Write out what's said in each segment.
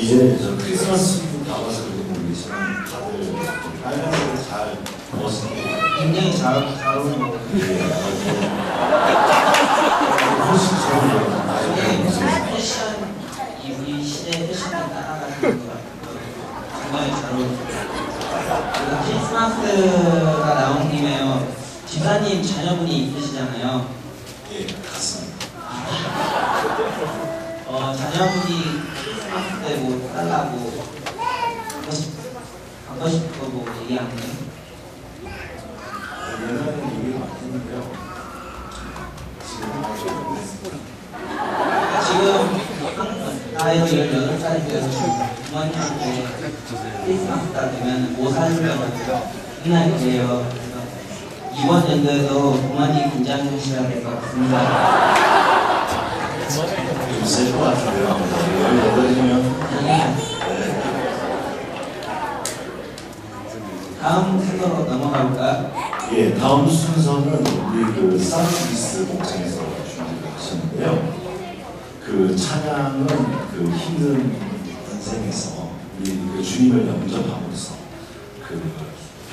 이제 저 크리스마스 나와서 그런지 모르겠지만 다들 빨간색을 잘 멋있게 굉장히 잘, 잘 어울리는 것 같아요. 예, 거 이게 나중에 패션, 이 우리 시대의 패션에 따라가는 것 같아요. 굉장히 잘 어울려요. 그리고 크리스마스가 나온 김에요. 집사님 자녀분이 있으시잖아요. 예, 같습니다. 어, 자녀분이 뭐 달라고 갖고 싶, 갖고 싶은 거뭐 얘기하네요. 옛날에는 이게 바뀌는데요. 지금 아직 안 됐습니다. 지금 나이가 18살이 되어서 부모님한테 크리스마스 때 되면 뭐 사주려고 맨날 그래요. 이번 연도에도 부모님 긴장하셔야 될것 같습니다. 좀것 같은데요. 아무래도 18이면 다음 순서로 넘어가 볼까요? 예, 다음 순서는 우리 그 사우스이스트 목장에서 준비를 하셨는데요. 그 찬양은 그 힘든 인생에서 우리 그 주님을 영접함으로써 그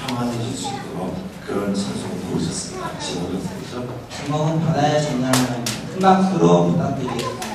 평안해질 수 있도록 그런 찬송을 부르셨습니다. 제목은 뭐죠? 제목은 바다의 전날이라는 큰 박수로 부탁드리겠습니다.